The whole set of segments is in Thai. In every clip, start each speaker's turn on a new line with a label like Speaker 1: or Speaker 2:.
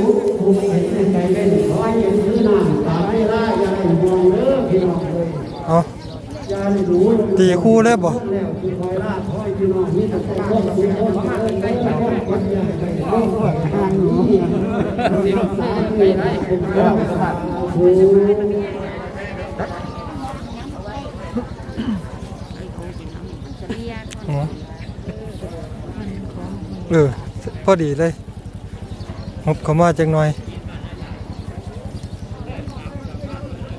Speaker 1: ยุภูมิใจใจเป็นขอให้ยืนถือหน้าตาไม่ร้ายอย่าให้มองเด้อพี่น้องเลย
Speaker 2: เอา
Speaker 1: อย่าให้รู้
Speaker 2: ตีคู่เลยบ่
Speaker 1: แล้วคือคอยลาคอยพี่น้องนี่แต่พวกคุณคนมาใกล้ๆพวกคนอย่าให้พวกคนทางหนูเนี่ยรักษาไม่ได้ผมก็โอ้โห
Speaker 2: อ๋อเออ พอดีเลยห บเข้ามาจังหน่อย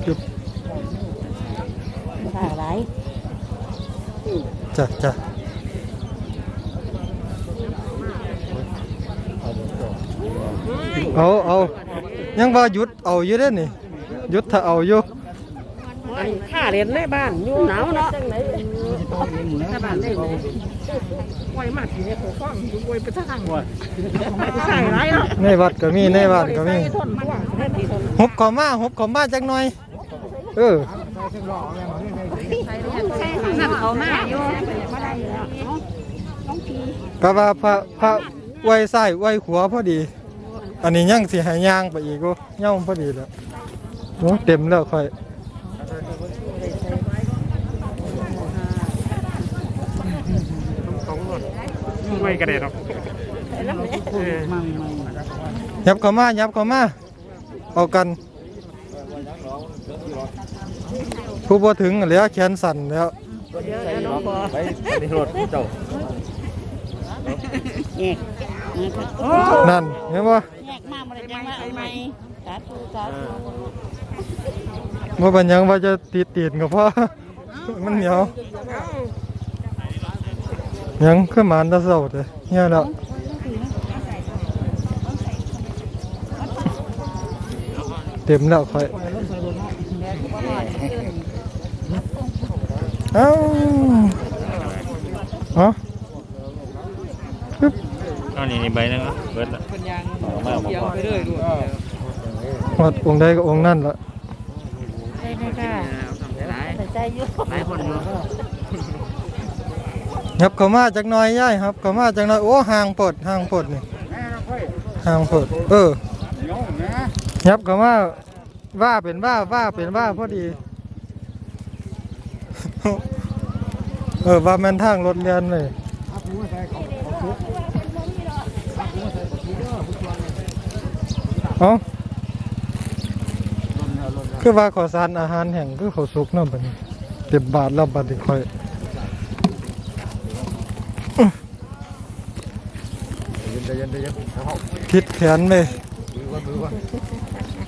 Speaker 2: จุ๊บ
Speaker 3: ถ่ายไร
Speaker 2: จ้ะจ้ะเอาเอายังว่าหยุดเอาอยู่เด้อนี่หยุดถ้าเอาอยู่
Speaker 3: ข้าเรียนในบ้านอยู่หนาวเนาะถ้าบ้านได้เลยไวมากทีนี้ผมฟังไวไปทางใส่ไรเนาะ
Speaker 2: ในวัดก็มีในบ้านก็มี
Speaker 3: ทนกว่าแค่ที่ทน
Speaker 2: หบเข้ามาหบเข้ามาจักหน่อย เออ
Speaker 3: นั่นเขามาอยู่มาได้แล้วน้องพี
Speaker 2: ก็ว่าพระพระไว้ซ้ายไว้ขวาพอดี อันนี้ยังสิให้ย่างไปอีกก็ย่อมพอดีแล้วโอ้เต็มแล้วค่อย
Speaker 4: ไม่กระเด็นหรอก
Speaker 2: ยับเข้ามายับเข้ามาเอากัน ผู้บ่ถึงแล้วแขนสั่นแล้ว
Speaker 4: ไปไปรถเจ้า
Speaker 3: แยก
Speaker 2: นั่นเห็นบ่
Speaker 3: แยกมากมาเลยจังว่าเอาไหมสาธุสาธุ
Speaker 2: บ่เป็นหยังว่าจะติดตีนก็พอมันเหนียว ยังขึ้นมาอันตะเศร้าเด้อเนี่ยแล้วเต็มแล้วค่อยเอ้าเอ๋อปึ๊บ
Speaker 4: เอานี่ใบนึงอะเบิดละมาบอกว่า
Speaker 2: วัดองค์ใดก็องค์นั่นละ
Speaker 3: ได้ได้ค่ะใส่ใจอยู่หลายคนอยู่
Speaker 2: ยับเขามาจักน่อยย่ายครับเขามาจักน่อยโอ้ห่างปดห่างปดนี่ห่างปดเออยับเขามาว่าเป็นว่าว่าเป็นว่าพอดี เออว่าแมนทางรถเรียนเลยเอาคือว่าขอสารอาหารแห่งคือเขาสุกเนาะบัดนี้เต็มบาทแล้วบัดนี้ค่อย
Speaker 4: เย็นเย็นเย็น
Speaker 2: ผิดแขนเลย
Speaker 4: มือว่ามือว่า